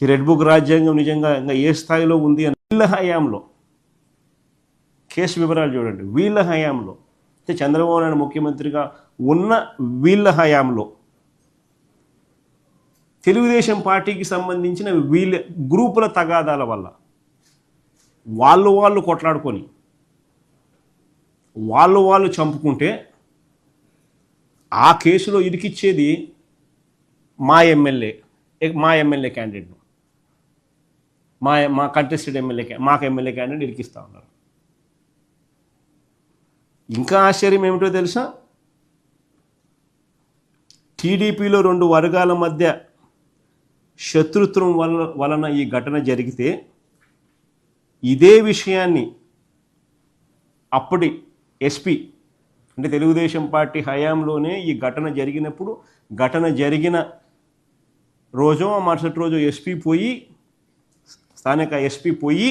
ఈ red book రాజ్యాంగం నిజంగా ఇంకా ఏ స్థాయిలో ఉంది అని వీళ్ళ హయాంలో. కేసు వివరాలు చూడండి. వీళ్ళ హయాంలో. అంటే చంద్రబాబు నాయుడు ముఖ్యమంత్రిగా ఉన్న వీళ్ళ హయాంలో. తెలుగుదేశం పార్టీకి సంబంధించిన వీళ్ళ గ్రూపుల తగాదాల వల్ల. వాళ్ళు వాళ్ళు కొట్లాడుకొని. వాళ్ళు వాళ్ళు చంపుకుంటే ఆ కేసులో ఇరికిచ్చేది మా ఎమ్మెల్యే మా ఎమ్మెల్యే క్యాండిడేట్ను. మా మా కంటెస్టెడ్ ఎమ్మెల్యే మాకు ఎమ్మెల్యే క్యాండిడేట్ ఇరికిస్తూ ఉన్నారు. ఇంకా ఆశ్చర్యం ఏమిటో తెలుసా? టీడీపీలో రెండు వర్గాల మధ్య శత్రుత్వం వల్ల వలన ఈ ఘటన జరిగితే ఇదే విషయాన్ని అప్పటి ఎస్పీ అంటే తెలుగుదేశం పార్టీ హయాంలోనే ఈ ఘటన జరిగినప్పుడు ఘటన జరిగిన రోజు ఆ మరుసటి రోజు ఎస్పీ పోయి స్థానిక ఎస్పీ పోయి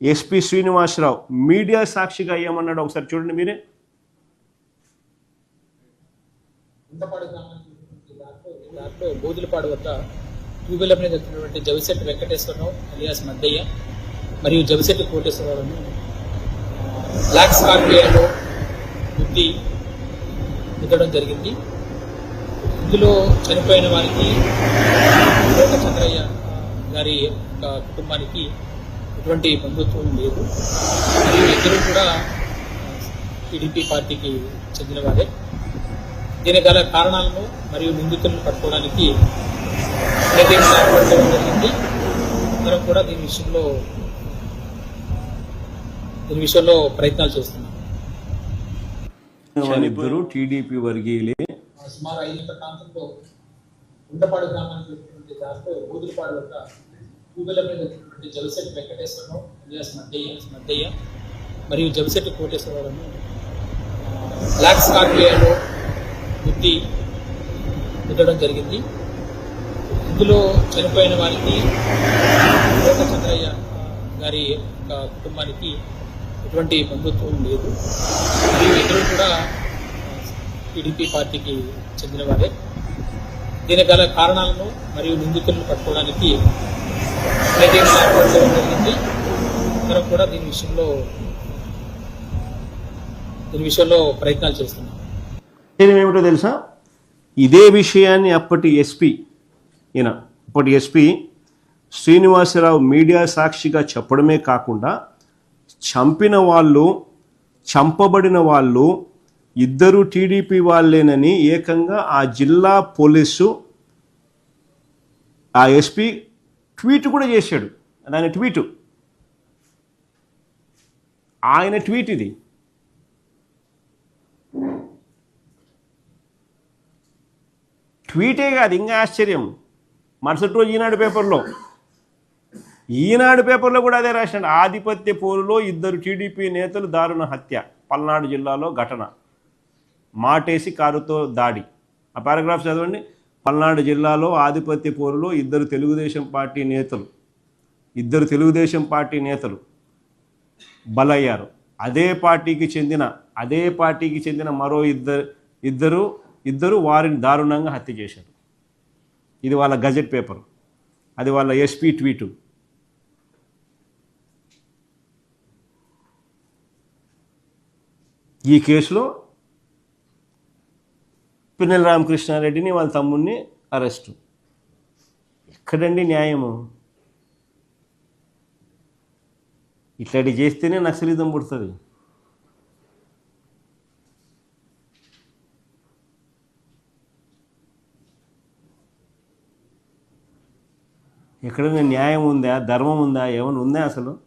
ఎస్పీ శ్రీనివాసరావు మీడియా సాక్షిగా ఏమన్నాడు ఒకసారి చూడండి మీరే. బూదులపాడు బోధులపాడు వద్ద ట్యూబెల్ మీద వచ్చినటువంటి జవిశెట్టి వెంకటేశ్వరరావు అలియాస్ మద్దయ్య మరియు జవిశెట్టి కోటేశ్వరరావును బ్లాక్ స్కార్పియోలో బుద్ధి గుద్దడం జరిగింది. ఇందులో చనిపోయిన వారికి చంద్రయ్య గారి కుటుంబానికి ఎటువంటి బంధుత్వం లేదు. మరియు ఇద్దరు కూడా టీడీపీ పార్టీకి చెందిన వారే. దీనికి గల కారణాలను మరియు నిందితులను పట్టుకోవడానికి ఏర్పడడం జరిగింది. అందరం కూడా దీని విషయంలో దీని విషయంలో ప్రయత్నాలు చేస్తున్నాం. టీడీపీ వర్గీయులే? సుమారు ఐదు ప్రాంతంలో ఉండపాడు గ్రామానికి వచ్చినటువంటి దాంట్లో బూదులపాడు వద్ద ట్యూబెల్ మీద వచ్చినటువంటి జవిశెట్టి వెంకటేశ్వరరావు అలియాస్ మద్దయ్య మద్దయ్య మరియు జలశెట్టి కోటేశ్వరరావును బ్లాక్ స్కార్పియోలో బుద్ధి గుద్దడం జరిగింది. ఇందులో చనిపోయిన వారికి చంద్రయ్య గారి కుటుంబానికి ఎటువంటి బంధుత్వం లేదు. మరియు ఇద్దరు కూడా టీడీపీ పార్టీకి చెందిన వారే. దీనికి గల కారణాలను మరియు నిందితులను పట్టుకోవడానికి ప్రయత్నం జరిగింది. కూడా దీని విషయంలో దీని విషయంలో ప్రయత్నాలు చేస్తున్నాం. ఏమిటో తెలుసా? ఇదే విషయాన్ని అప్పటి ఎస్పీ ఈయన అప్పటి ఎస్పీ శ్రీనివాసరావు మీడియా సాక్షిగా చెప్పడమే కాకుండా చంపిన వాళ్ళు చంపబడిన వాళ్ళు ఇద్దరు టీడీపీ వాళ్ళేనని ఏకంగా ఆ జిల్లా పోలీసు ఆ ఎస్పీ ట్వీట్ కూడా చేశాడు. దాని ట్వీటు. ఆయన ట్వీట్ ఇది. ట్వీటే కాదు ఇంకా ఆశ్చర్యం. మరుసటి రోజు ఈనాడు పేపర్లో. ఈనాడు పేపర్లో కూడా అదే రాసినాడు ఆధిపత్య పోరులో ఇద్దరు టీడీపీ నేతలు దారుణ హత్య. పల్నాడు జిల్లాలో ఘటన. మాటేసి కారుతో దాడి. ఆ పారాగ్రాఫ్ చదవండి. పల్నాడు జిల్లాలో ఆధిపత్య పోరులో ఇద్దరు తెలుగుదేశం పార్టీ నేతలు. ఇద్దరు తెలుగుదేశం పార్టీ నేతలు బలయ్యారు. అదే పార్టీకి చెందిన అదే పార్టీకి చెందిన మరో ఇద్దరు ఇద్దరు ఇద్దరు వారిని దారుణంగా హత్య చేశారు. ఇది వాళ్ళ గజెట్ పేపర్. అది వాళ్ళ ఎస్పీ ట్వీటు. ఈ కేసులో పిన్నెల రామకృష్ణారెడ్డిని వాళ్ళ తమ్ముడిని అరెస్టు. ఎక్కడండి న్యాయము? ఇట్లాంటి చేస్తేనే నక్సలిజం పుడుతుంది. ఎక్కడైనా న్యాయం ఉందా? ధర్మం ఉందా? ఏమైనా ఉందా అసలు?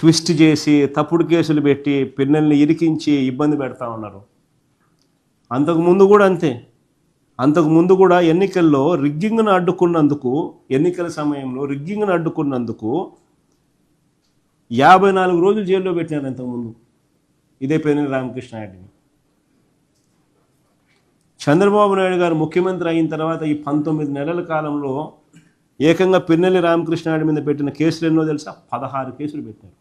ట్విస్ట్ చేసి తప్పుడు కేసులు పెట్టి పిన్నల్ని ఇరికించి ఇబ్బంది పెడతా ఉన్నారు. అంతకు ముందు కూడా అంతే. అంతకు ముందు కూడా ఎన్నికల్లో రిగ్గింగ్ను అడ్డుకున్నందుకు ఎన్నికల సమయంలో రిగ్గింగ్ను అడ్డుకున్నందుకు యాభై నాలుగు రోజులు జైల్లో పెట్టినారు ఇంతకుముందు ఇదే పేరు రామకృష్ణ నాయుడిని చంద్రబాబు నాయుడు గారు ముఖ్యమంత్రి అయిన తర్వాత ఈ పంతొమ్మిది నెలల కాలంలో ఏకంగా పిన్నెల్లి రామకృష్ణాయుడు మీద పెట్టిన కేసులు ఎన్నో తెలుసా? పదహారు కేసులు పెట్టారు.